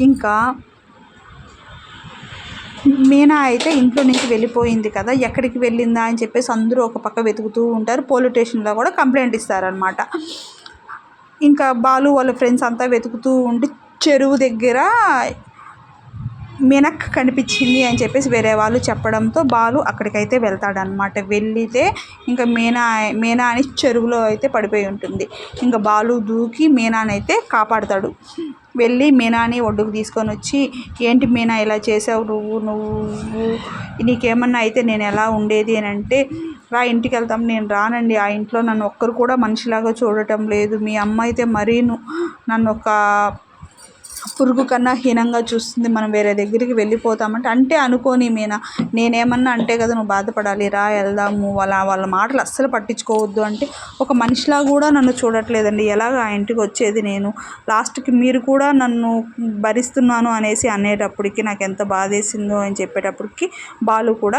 ఇంకా మీనా అయితే ఇంట్లో నుంచి వెళ్ళిపోయింది కదా ఎక్కడికి వెళ్ళిందా అని చెప్పేసి అందరూ ఒక పక్క వెతుకుతూ ఉంటారు. పోలీస్ స్టేషన్లో కూడా కంప్లైంట్ ఇస్తారనమాట ఇంకా బాలు వాళ్ళ ఫ్రెండ్స్ అంతా వెతుకుతూ ఉండి చెరువు దగ్గర మినక్ కనిపించింది అని చెప్పేసి వేరే వాళ్ళు చెప్పడంతో బాలు అక్కడికైతే వెళ్తాడనమాట వెళ్ళితే ఇంకా మీనా మీనా అని చెరువులో అయితే పడిపోయి ఉంటుంది. ఇంకా బాలు దూకి మీనాని అయితే కాపాడతాడు. వెళ్ళి మీనాని ఒడ్డుకు తీసుకొని వచ్చి ఏంటి మీనా ఇలా చేసావు? నువ్వు నువ్వు నీకేమన్నా అయితే నేను ఎలా ఉండేది? అని అంటే రా ఇంటికి వెళ్తాం. నేను రానండి. ఆ ఇంట్లో నన్ను ఒక్కరు కూడా మనిషిలాగా చూడటం లేదు. మీ అమ్మ అయితే మరీ నన్ను ఒక పురుగు కన్నా హీనంగా చూస్తుంది. మనం వేరే దగ్గరికి వెళ్ళిపోతామంటే అంటే అనుకోని మీనా నేనేమన్నా అంటే కదా నువ్వు బాధపడాలి రా వెళ్దాము వాళ్ళ వాళ్ళ మాటలు అస్సలు పట్టించుకోవద్దు అంటే ఒక మనిషిలా కూడా నన్ను చూడట్లేదండి. ఎలాగ ఆ ఇంటికి వచ్చేది నేను? లాస్ట్కి మీరు కూడా నన్ను భరిస్తున్నాను అనేసి అనేటప్పటికి నాకు ఎంత బాధేసిందో అని చెప్పేటప్పటికి బాలు కూడా